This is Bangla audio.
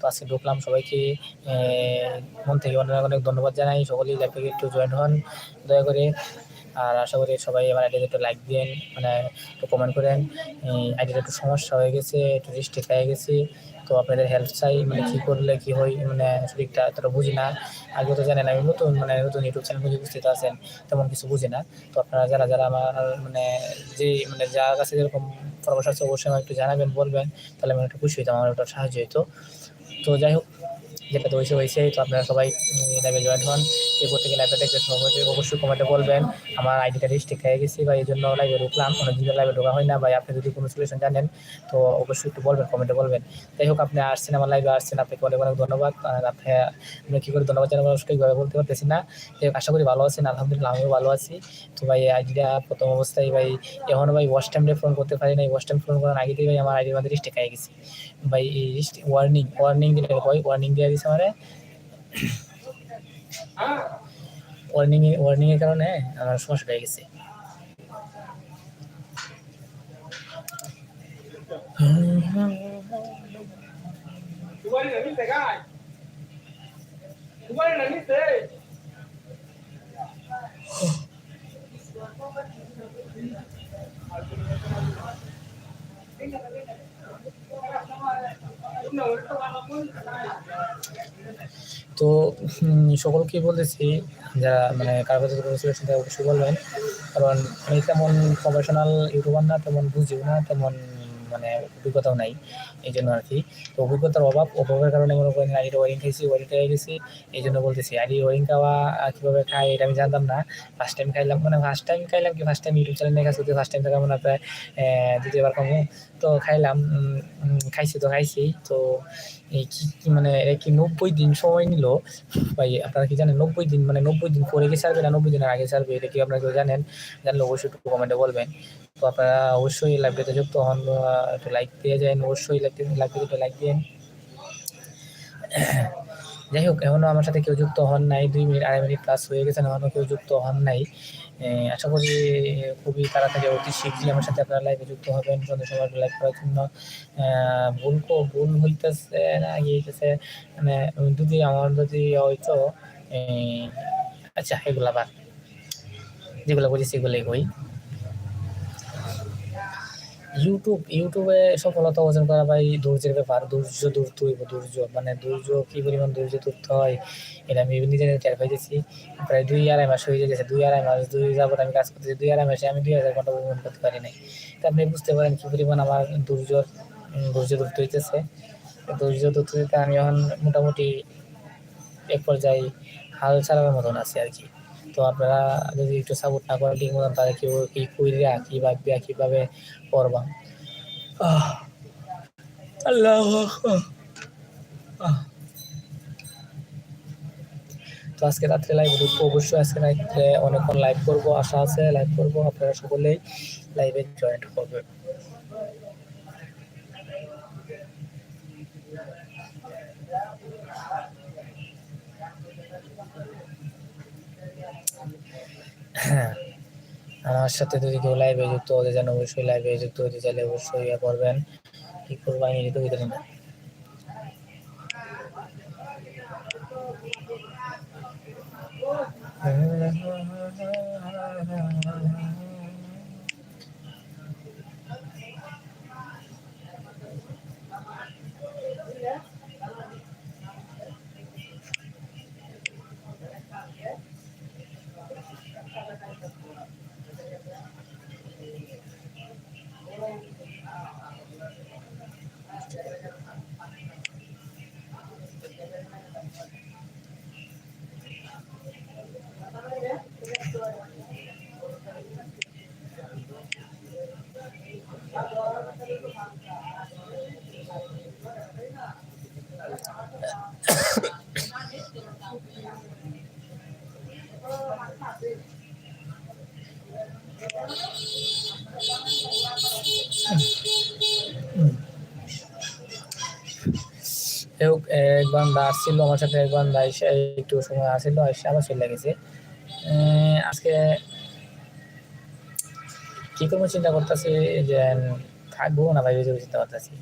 তো আজকে ঢুকলাম সবাইকে মন থেকে অনেক অনেক ধন্যবাদ জানাই। সকলেই লাইফে একটু জয়েন হন, দয়া করে। আর আশা করি সবাই আমার আইডিতে একটু লাইক দিন মানে একটু কমেন্ট করেন। আইডিটা একটু সমস্যা হয়ে গেছে, একটু রিস্ট্রিক্ট হয়ে গেছে। তো আপনাদের হেল্প চাই মানে কী করলে কী হয় মানে সঠিকটা এতটা বুঝি না। আগে তো জানেন, আমি নতুন মানে নতুন ইউটিউব চ্যানেল উপস্থিত আছেন, তেমন কিছু বুঝি না। তো আপনারা যারা যারা আমার মানে যে মানে যার কাছে যেরকম পরামর্শ আছে, অবশ্যই আমাকে একটু জানাবেন, বলবেন। তাহলে আমি একটু খুশি হইতাম, আমার একটু সাহায্য হতো তো যাই হোক, যেটা তো হয়েছে হয়েছে তো আপনারা সবাই লাইভে জয়েন হন। কে করতে গেলে লাইভে দেখতে অবশ্যই অবশ্যই কমেন্টে বলবেন। আমার আইডিটা রিস্ট্রিক্ট হয়ে গেছি বা এই জন্য লাইভে ঢুকলাম। কোনো দিনের লাইভে ঢোকা হয় না ভাই, আপনি যদি কোনো সলিউশন জানেন, তো অবশ্যই একটু বলবেন কমেন্টে বলবেন। যাই হোক, আপনি আসছেন, আমার লাইভে আসছেন, আপনাকে অনেক অনেক ধন্যবাদ। আপনি আপনি কী করে ধন্যবাদ জানাবেন সঠিকভাবে বলতে পারতেছি না। যাই হোক, আশা করি ভালো আছেন, আলহামদুলিল্লাহ, আমিও ভালো আছি। তো ভাই আইডিটা প্রথম অবস্থায় ভাই এখনও ভাই ওয়াশ টাইমে ফোন করতে পারি নাই। ওয়াশ টাইম ফোন করার আগে দিয়ে ভাই, আমার আইডির মধ্যে রিস্ট্রিক্ট হয়ে গেছি। ভাই, এই ওয়ার্নিং ওয়ার্নিং দিলে ভাই ওয়ার্নিং দিয়ে দিছে মানে ওয়ার্নিং ওয়ার্নিং এর কারণে আমার সমস্যা হয়ে গেছে। Igual la তো সকলকে বলতেছি যারা মানে কারও কাছে কোনো সলিউশন অবশ্যই বলবেন। কারণ আমি তেমন প্রফেশনাল ইউটিউবার না, তেমন বুঝিও না, তেমন মানে অভিজ্ঞতাও নাই এই জন্য আর কি তো অভিজ্ঞতার অভাব, অভাবের কারণে মনে করেন আইডির ওয়ারিং খাইছি ওয়ারিং খেয়ে গেছি এই জন্য বলতেছি আইডি ওয়ারিং খাওয়া কীভাবে খাই এটা আমি জানতাম না। ফার্স্ট টাইম খাইলাম মানে ফার্স্ট টাইম খাইলাম কি ফার্স্ট টাইম ইউটিউব চ্যানেলের কাছে ফার্স্ট টাইম থাকা মানে প্রায় দ্বিতীয়বার কমু তো খাইলাম খাইছি তো খাইছি, তো এই কি মানে এটা কি নব্বই দিন সময় নিল? ভাই, আপনারা কি জানেন নব্বই দিন মানে নব্বই দিন পরে কি সারবে না নব্বই দিনের আগে সারবে এটা কি আপনারা কেউ জানেন? জানলে অবশ্যই একটু কমেন্টে বলবেন। তো আপনারা অবশ্যই লাইভটিতে যুক্ত হন একটু লাইক দিয়ে যান, অবশ্যই লাইভটি একটু লাইক দিন। যাই হোক এখনও আমার সাথে কেউ যুক্ত হন নাই, দুই মিনিট, আড়াই মিনিট প্লাস হয়ে গেছেন এখনও কেউ যুক্ত হন নাই। আশা করি খুবই তাড়াতাড়ি, অতি শীঘ্রই আমার সাথে আপনারা লাইভে যুক্ত হবেন। সন্ধ্যা সময় লাইভ করার জন্য ভুল ভুল হইতেছে না গিয়েছে মানে যদি আমার যদি হয়তো আচ্ছা এগুলা বাদ। যেগুলো বলি সেগুলোই কই ইউটিউব ইউটিউবে সফলতা অর্জন করা ভাই ধৈর্যের ব্যাপার, ধৈর্য ধরতে হইব, ধৈর্য মানে ধৈর্য কী পরিমাণ ধৈর্য ধরতে হয়, এটা আমি নিজে টের পাইতেছি। প্রায় দুই আড়াই মাস হয়ে গেছে, দুই আড়াই মাস দুই যাবত আমি কাজ করতেছি, দুই আড়াই মাসে আমি দুই হাজার ঘণ্টা ভ্রমণ করতে পারি নাই। তা আপনি বুঝতে পারেন কী পরিমাণ আমার ধৈর্য ধৈর্য ধরতে হইতেছে। ধৈর্য ধরতে আমি এখন মোটামুটি এক পর্যায়ে হাল চালানোর মতন আছি আর কি। তো আপনারা যদি একটু সাপোর্ট না করেন ঠিক মতন তাহলে কেউ কি কইরা কি ভাববে কীভাবে করবা? আল্লাহ তো আজকে রাত্রে লাইভ ঢুকবো অবশ্যই আজকে রাত্রে অনেকক্ষণ লাইভ করব। আশা আছে লাইভ করব। আপনারা সকলেই লাইভে জয়েন্ট করবেন হ্যাঁ আমার সাথে যদি কেউ লাইভে যুক্ত হতে চান, অবশ্যই লাইভে যুক্ত হতে চাইলে অবশ্যই ইয়ে করবেন। কি করব, আমি নিজে তো ভিতরে না। হোক এক বান্দা আসছিল, আমার সাথে এক বান্দা এসে একটু সময় আসছিল, এসে আবার চলে গেছে আজকে কি করব চিন্তা করতেছি, যে থাকব না ভাই চিন্তা করতেছি!